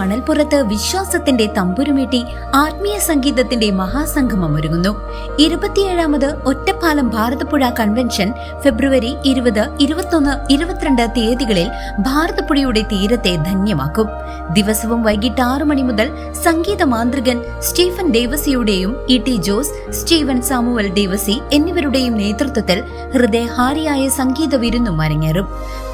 മണൽപ്പുറത്ത് വിശ്വാസത്തിന്റെ തമ്പുരുമേട്ടി ആത്മീയ സംഗീതത്തിന്റെ മഹാസംഗമം ഒരുങ്ങുന്നു. ഇരുപത്തിയേഴാമത് ഒറ്റപ്പാലം ഭാരതപ്പുഴ കൺവെൻഷൻ ഫെബ്രുവരി ഇരുപത് ഇരുപത്തൊന്ന് ഇരുപത്തിരണ്ട് തീയതികളിൽ ഭാരതപ്പുഴയുടെ തീരത്തെ ധന്യമാക്കും. ദിവസവും വൈകിട്ട് ആറു മണി മുതൽ സംഗീത മാന്ത്രികൻ സ്റ്റീഫൻ ദേവസിയുടെയും E T Jose Steven Samuel Devasi എന്നിവരുടെയും നേതൃത്വത്തിൽ ഹൃദയഹാരിയായ സംഗീത വിരുന്നും അരങ്ങേറും.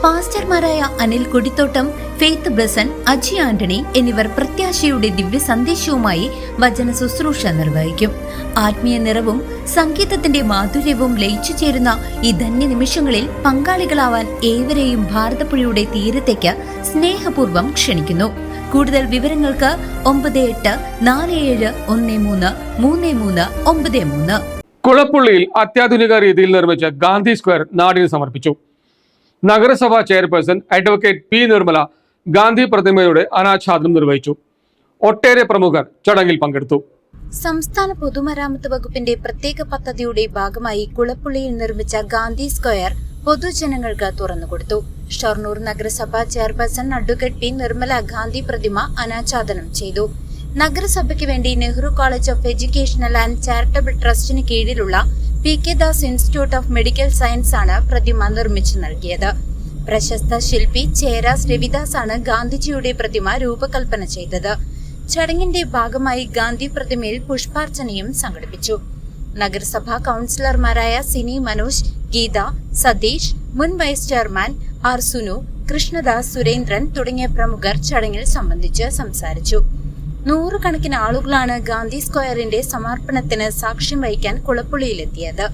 പാസ്റ്റർമാരായ അനിൽ കൊടിത്തോട്ടം ഫെയ്ത്ത് ബ്ലസൻ അജി ആന്റണി എന്നിവർ പ്രത്യാശയുടെ ദിവ്യ സന്ദേശവുമായി വചന ശുശ്രൂഷ നിർവഹിക്കും. ആത്മീയ നിറവും സംഗീതത്തിന്റെ മാധുര്യവും ലയിച്ചു ചേരുന്ന ഈ ധന്യ നിമിഷങ്ങളിൽ പങ്കാളികളാവാൻ ഏവരെയും ഭാരതപ്പുഴയുടെ തീരത്തേക്ക് സ്നേഹപൂർവം ക്ഷണിക്കുന്നു. കൂടുതൽ വിവരങ്ങൾക്ക് ഒമ്പത് എട്ട് നാല് ഏഴ് ഒന്ന് മൂന്ന് മൂന്ന് മൂന്ന് ഒമ്പത് മൂന്ന്. കുളപ്പുള്ളിയിൽ അത്യാധുനിക രീതിയിൽ നിർമ്മിച്ച ഗാന്ധി സ്ക്വയർ നാടിന് സമർപ്പിച്ചു. നഗരസഭാ chairperson advocate P Nirmala Gandhi പ്രതിമയുടെ അനാച്ഛാദനം നിർവഹിച്ചു. ഒട്ടേറെ പ്രമുഖർ ചടങ്ങിൽ പങ്കെടുത്തു. സംസ്ഥാന പൊതുമരാമത്ത് വകുപ്പിന്റെ പ്രത്യേക പദ്ധതിയുടെ ഭാഗമായി കുളപ്പുള്ളിയിൽ നിർമ്മിച്ച ഗാന്ധി സ്ക്വയർ പൊതുജനങ്ങൾക്ക് തുറന്നുകൊടുത്തു. ഷൊർണൂർ നഗരസഭാ chairperson advocate P Nirmala Gandhi പ്രതിമ അനാച്ഛാദനം ചെയ്തു. നഗരസഭയ്ക്ക് വേണ്ടി Nehru college of educational and charitable ട്രസ്റ്റിന് കീഴിലുള്ള P K Das institute of medical science ആണ് പ്രതിമ നിർമ്മിച്ചു നൽകിയത്. പ്രശസ്ത ശില്പി ചേരാസ് രവിദാസ് ആണ് ഗാന്ധിജിയുടെ പ്രതിമ രൂപകൽപ്പന ചെയ്തത്. ചടങ്ങിന്റെ ഭാഗമായി ഗാന്ധി പ്രതിമയിൽ പുഷ്പാർച്ചനയും സംഘടിപ്പിച്ചു. നഗരസഭാ കൗൺസിലർമാരായ സിനി മനോജ് ഗീത സതീഷ് മുൻ vice chairman R Sunu Krishnadas Surendran തുടങ്ങിയ പ്രമുഖർ ചടങ്ങിൽ സംബന്ധിച്ച് സംസാരിച്ചു. നൂറുകണക്കിന് ആളുകളാണ് ഗാന്ധി സ്ക്വയറിന്റെ സമർപ്പണത്തിന് സാക്ഷ്യം വഹിക്കാൻ കുളപ്പുള്ളിയിലെത്തിയത്.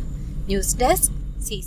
News desk C